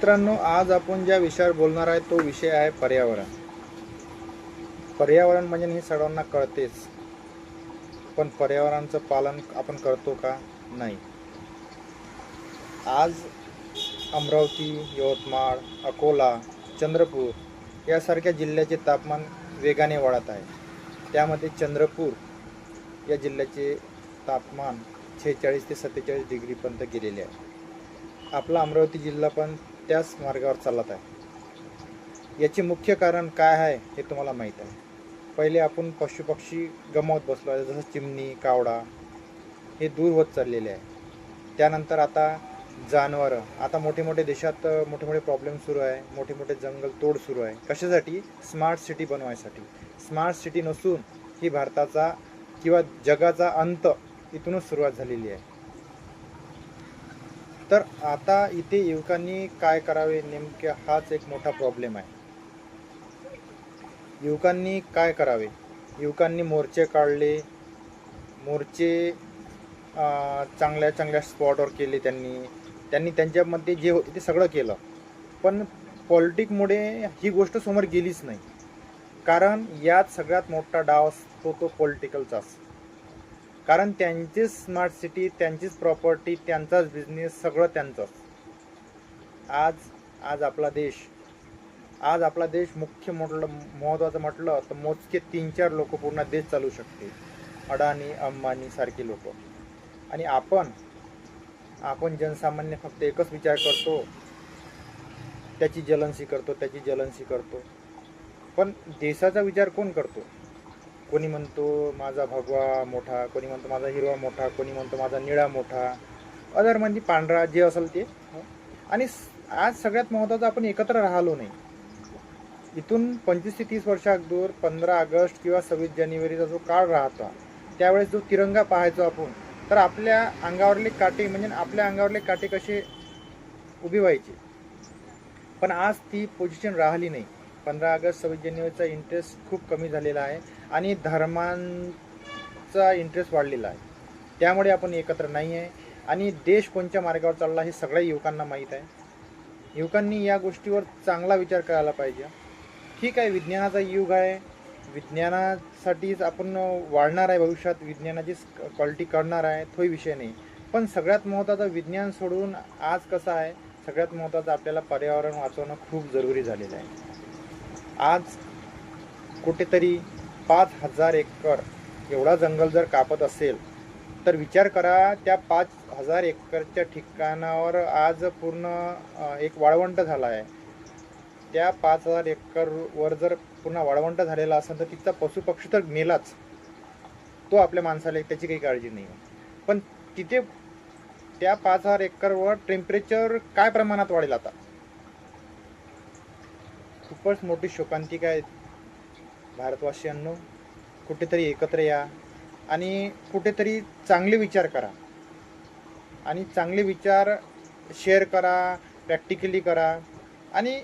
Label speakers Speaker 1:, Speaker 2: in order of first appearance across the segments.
Speaker 1: मित्रांनो आज आपण ज्या विषयावर बोलणार आहे तो विषय आहे पर्यावरण. पर्यावरण म्हणजे हे सर्वांना कळतेच. पण पर्यावरणाचं पालन आपण करतो का? नाही. आज अमरावती यवतमाळ अकोला चंद्रपूर यासारख्या जिल्ह्याचे तापमान वेगाने वाढत आहे. त्यामध्ये चंद्रपूर या जिल्ह्याचे तापमान छेचाळीस ते सत्तेचाळीस डिग्रीपर्यंत गेलेले आहे. आपला अमरावती जिल्हा पण त्याच मार्गावर चालत आहे? याचे मुख्य कारण काय आहे हे तुम्हाला माहीत आहे. पहिले आपण पशुपक्षी गमावत बसलो आहे जसं चिमणी कावडा हे दूर होत चाललेले आहे. त्यानंतर आता जानवरं. आता मोठे मोठे देशात मोठे मोठे प्रॉब्लेम सुरू आहे. मोठे मोठे जंगल तोड सुरू आहे. कशासाठी? स्मार्ट सिटी बनवायसाठी. स्मार्ट सिटी नसून ही भारताचा किंवा जगाचा अंत इथूनच सुरुवात झालेली आहे. तर आता इथे युवकांनी काय करावे नेमके हाच एक मोठा प्रॉब्लेम आहे. युवकांनी काय करावे? युवकांनी मोर्चे काढले. मोर्चे चांगल्या चांगल्या स्पॉटवर केले त्यांनी. त्यांनी त्यांच्यामध्ये जे होते ते सगळं केलं. पण पॉलिटिकमुळे ही गोष्ट समोर गेलीच नाही. कारण यात सगळ्यात मोठा डाव असतो तो पॉलिटिकलचाच कारण त्यांचीच स्मार्ट सिटी त्यांचीच प्रॉपर्टी त्यांचाच बिझनेस सगळं त्यांचंच. आज आज आपला देश आज आपला देश मुख्य म्हटलं महत्त्वाचं म्हटलं तर मोजके तीन चार लोक पूर्ण देश चालू शकते अडाणी अंबानी सारखी लोक. आणि आपण आपण जनसामान्य फक्त एकच विचार करतो. त्याची जलनशी करतो त्याची जलनशी करतो. पण देशाचा विचार कोण करतो? कोणी म्हणतो माझा भगवा मोठा कोणी म्हणतो माझा हिरवा मोठा कोणी म्हणतो माझा निळा मोठा. अदर म्हणजे पांढरा जे असेल ते. आणि स- आज सगळ्यात महत्त्वाचं आपण एकत्र राहिलो नाही. इथून पंचवीस ते तीस वर्षा अगोदर पंधरा ऑगस्ट किंवा सव्वीस जानेवारीचा जो काळ राहता त्यावेळेस जो तिरंगा पाहायचो आपण तर आपल्या अंगावरले काटे म्हणजे आपल्या अंगावरले काटे कसे उभे व्हायचे? पण आज ती पोझिशन राहिली नाही. पंधरा ऑगस्ट सव्वीस जानेवारीचा इंटरेस्ट खूप कमी झालेला आहे आणि धर्मांचा इंटरेस्ट वाढलेला आहे. त्यामुळे आपण एकत्र नाही आहे. आणि देश कोणत्या मार्गावर चालला हे सगळ्या युवकांना माहीत आहे. युवकांनी या गोष्टीवर चांगला विचार करायला पाहिजे. ठीक आहे विज्ञानाचा युग आहे. विज्ञानासाठीच आपण वाढणार आहे भविष्यात. विज्ञानाचीच क्वालिटी करणार आहे तोही विषय नाही. पण सगळ्यात महत्त्वाचं विज्ञान सोडून आज कसं आहे? सगळ्यात महत्त्वाचं आपल्याला पर्यावरण वाचवणं खूप जरुरी झालेलं आहे. आज कुठेतरी पाच हजार एकर एवढा जंगल जर कापत असेल तर विचार करा त्या पाच हजार एकरच्या ठिकाणावर आज पूर्ण एक वाळवंट झाला आहे त्या पाच हजार एकरवर जर पूर्ण वाळवंट झालेला असेल तर तिथचा पशुपक्षी तर मेलाच. तो आपल्या माणसाला त्याची काही काळजी नाही. आहे पण तिथे त्या पाच हजार एकरवर टेम्परेचर काय प्रमाणात वाढेल आता? खूपच मोठी शोकांतिका आहे भारतवासियांनो. कुठेतरी एकत्र या आणि कुठेतरी चांगले विचार करा. आणि चांगले विचार शेअर करा प्रॅक्टिकली करा. आणि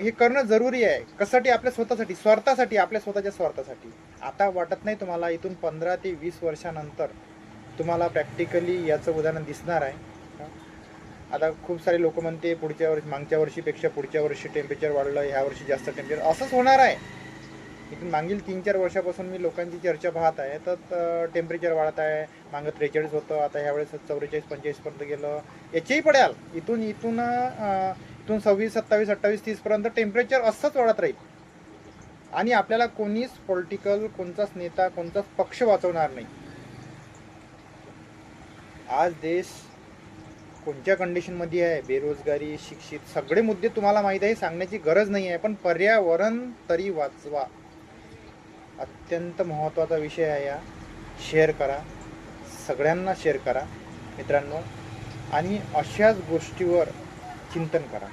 Speaker 1: हे करणं जरुरी आहे. कसाठी आपल्या स्वतःसाठी स्वार्थासाठी आपल्या स्वतःच्या स्वार्थासाठी. आता वाटत नाही तुम्हाला इथून पंधरा ते वीस वर्षानंतर तुम्हाला प्रॅक्टिकली याचं उदाहरण दिसणार आहे. आता खूप सारे लोक म्हणते पुढच्या वर्षी मागच्या वर्षीपेक्षा पुढच्या वर्षी टेम्परेचर वाढलं ह्या वर्षी जास्त टेम्परेचर असंच होणार आहे. इथून मागील तीन चार वर्षापासून मी लोकांची चर्चा पाहत आहे. तर टेम्परेचर वाढत आहे. मागं त्रेचाळीस होतं आता ह्यावेळेस चौवेचाळीस पंचेचाळीसपर्यंत गेलं. याचेही पडेल इथून इथून इथून सव्वीस सत्तावीस अठ्ठावीस तीसपर्यंत टेम्परेचर असंच वाढत राहील. आणि आपल्याला कोणीच पॉलिटिकल कोणताच नेता कोणताच पक्ष वाचवणार नाही. आज देश कोणत्या कंडिशनमध्ये आहे? बेरोजगारी शिक्षित सगळे मुद्दे तुम्हाला माहीत आहे सांगण्याची गरज नाही आहे पण पर्यावरण तरी वाचवा. अत्यंत महत्त्वाचा विषय आहे या शेअर करा. सगळ्यांना शेअर करा मित्रांनो. आणि अशाच गोष्टीवर चिंतन करा.